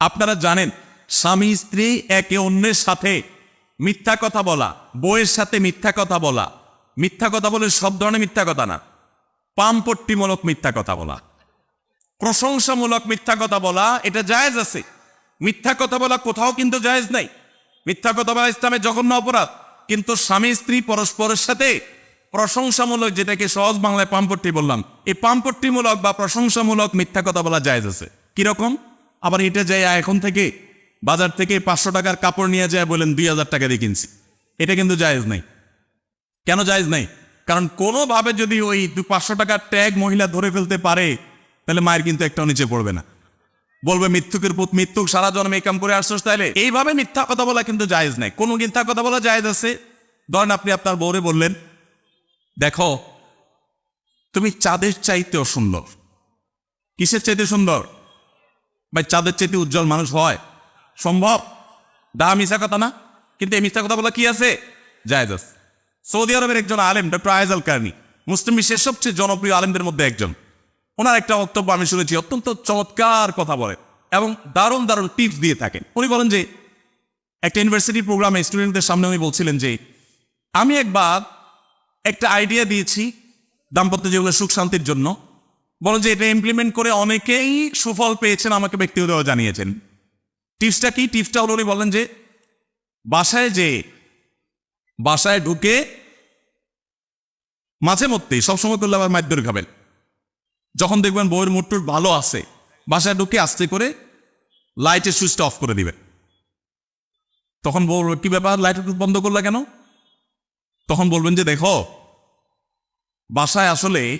আপনারা জানেন, স্বামী স্ত্রী একে অন্যের সাথে মিথ্যা কথা বলা বইয়ের সাথে মিথ্যা কথা বলা। মিথ্যা কথা বলে সব ধরনের মিথ্যা কথা না। পামপট্টিমূলক মিথ্যা কথা বলা। প্রশংসামূলক মিথ্যা কথা বলা, এটা জায়েজ আছে। মিথ্যা কথা বলা কোথাও কিন্তু জায়েজ নাই। মিথ্যা কথা বলা ইসলামের জঘন্য অপরাধ। কিন্তু স্বামী স্ত্রী পরস্পরের সাথে প্রশংসামূলক, যেটাকে সহজ বাংলায় পাম্পট্টি বললাম, এই পাম্পট্টিমূলক বা প্রশংসামূলক মিথ্যা কথা বলা জায়েজ আছে। কীরকম? আবার এটা যায় এখন থেকে বাজার থেকে পাঁচশো টাকার কাপড় নিয়ে যায়, বলেন, দুই হাজার টাকা দিয়ে কিনছি। এটা কিন্তু জায়েজ নাই। কেন জায়েজ নাই? কারণ কোনোভাবে যদি ওই দু পাঁচশো টাকার ট্যাগ মহিলা ধরে ফেলতে পারে, তাহলে মায়ের কিন্তু একটাও নিচে পড়বে না। বলবে, মৃত্যুকের পুত মৃত্যুক সারা জন্ম এই কাম করে আসছোস তাহলে এইভাবে মিথ্যা কথা বলা কিন্তু জায়েজ নাই। কোন মিথ্যা কথা বলা জায়েজ আছে? ধরেন আপনি আপনার বউরে বললেন, দেখো, তুমি চাঁদের চাইতেও সুন্দর। কিসের চাইতে সুন্দর? ভাই, চাঁদের চাইতে উজ্জ্বল মানুষ হয়। সম্ভব? দা মিশা কথা না? কিন্তু এই মিথ্যা কথা বলা কি আছে? আছে সৌদি আরবের একজন আলেম, ডক্টর আয়েজ আল কার্নি, মুসলিম বিশ্বের সবচেয়ে জনপ্রিয় আলেমদের মধ্যে একজন। ওনার একটা বক্তব্য আমি শুনেছি, অত্যন্ত চমৎকার কথা বলেন এবং দারুণ দারুণ টিপস দিয়ে থাকেন। উনি বলেন যে, একটা ইউনিভার্সিটি প্রোগ্রামে স্টুডেন্টদের সামনে উনি বলছিলেন যে, আমি একবার একটা আইডিয়া দিয়েছি দাম্পত্য জীবনের সুখ শান্তির জন্য। বলেন যে এটা ইমপ্লিমেন্ট করে অনেকেই সুফল পেয়েছেন, আমাকে ব্যক্তিগতভাবে জানিয়েছেন। টিপসটা কি? টিপসটা হলো উনি বলেন যে, বাসায় যে, বাসায় ঢুকে মাঝে মধ্যেই, সবসময় করলে আবার মাধ্যর খাবেন। যখন দেখবেন বইয়ের মুটটুর ভালো আছে, বাসায় ঢুকে আস্তে করে লাইটের সুইচটা অফ করে দিবেন। তখন বলবে, কি ব্যাপার? লাইট বন্ধ করলা কেন? তখন বলবেন যে, দেখো, বাসায় আসলে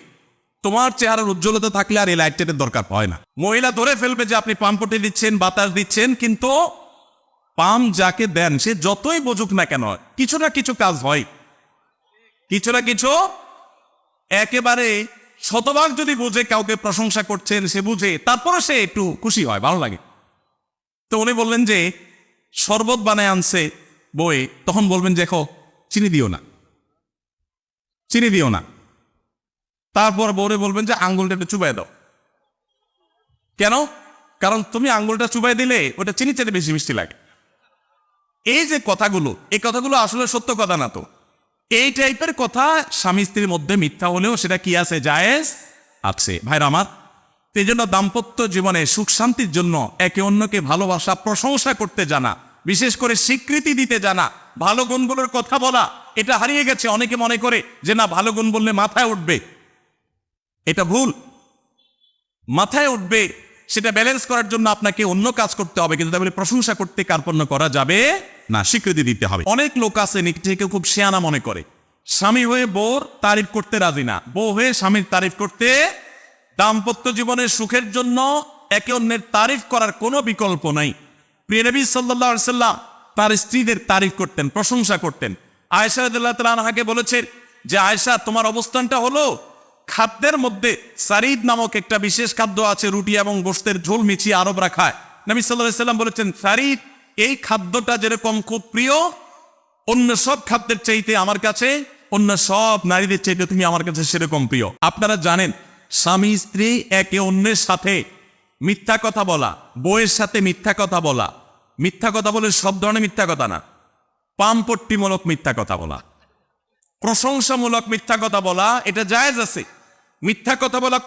তোমার চেহারার উজ্জ্বলতা থাকলে আর এই লাইটের দরকার হয় না। মহিলা ধরে ফেলবে যে আপনি পাম্পটি দিচ্ছেন, বাতাস দিচ্ছেন, কিন্তু পাম যাকে দেন, সে যতই বোঝুক না কেন, কিছু না কিছু কাজ হয়। কিছু না কিছু একেবারে শতভাগ যদি বুঝে, কাউকে প্রশংসা করছেন, সে বুঝে তারপরে সে একটু খুশি হয়, ভালো লাগে। তো উনি বললেন যে, শরবত বানায় আনছে বই তখন বলবেন দেখো, চিনি দিও না। চিনি দিও না। তারপর বউরে বলবেন যে আঙ্গুলটা একটু চুবাই দাও। কেন? কারণ তুমি আঙ্গুলটা চুবাই দিলে ওটা চিনি চেতে বেশি মিষ্টি লাগে। এই যে কথাগুলো, এই কথাগুলো আসলে সত্য কথা না তো। এই টাইপের কথা স্বামী স্ত্রীর মধ্যে মিথ্যা হলেও সেটা কি আছে? জায়েজ আছে। ভাইরা আমার, এই জন্য দাম্পত্য জীবনে সুখ শান্তির জন্য একে অন্যকে ভালোবাসা, প্রশংসা করতে জানা, বিশেষ করে স্বীকৃতি দিতে জানা, ভালো গুণগুলোর কথা বলা, এটা হারিয়ে গেছে অনেকে মনে করে যে না, ভালো গুণ বললে মাথায় উঠবে। এটা ভুল। মাথায় উঠবে, সেটা ব্যালেন্স করার জন্য আপনাকে অন্য কাজ করতে হবে, কিন্তু তাহলে প্রশংসা করতে কার্পণ্য করা যাবে না, স্বীকৃতি দিতে হবে। অনেক লোক আছে নিজেকে খুব শেয়ানা মনে করে। স্বামী হয়ে বউর তারিফ করতে রাজি না। বউ হয়ে স্বামীর তারিফ করতে দাম্পত্য জীবনের সুখের জন্য একে অন্যের তারিফ করার কোনো বিকল্প নাই। প্রিয় নবী সাল্লাহ সাল্লাম তার স্ত্রীদের তারিফ করতেন, প্রশংসা করতেন। আয়সা তালাহাকে বলেছেন যে আয়সা তোমার অবস্থানটা হলো খাদ্যের মধ্যে সারিদ নামক একটা বিশেষ খাদ্য আছে, রুটি এবং গোস্তের ঝোল মিছিয়ে আরবরা খায়। নবী সাল্লাহ সাল্লাম বলেছেন, সারিদ, এই খাদ্যটা যেরকম খুব প্রিয়, অন্য সব খাদ্যের চাইতে আমার কাছে, অন্য সব নারীদের চাইতে তুমি আমার কাছে সেরকম প্রিয়। আপনারা জানেন, স্বামী স্ত্রী একে অন্যের সাথে মিথ্যা কথা বলা বইয়ের সাথে মিথ্যা কথা বলা, মিথ্যা কথা বলে সব ধরনের মিথ্যা কথা না, পামপট্টিমূলক মিথ্যা কথা বলা, প্রশংসামূলক মিথ্যা কথা বলা, এটা জায়েজ আছে। মিথ্যা কথা বলা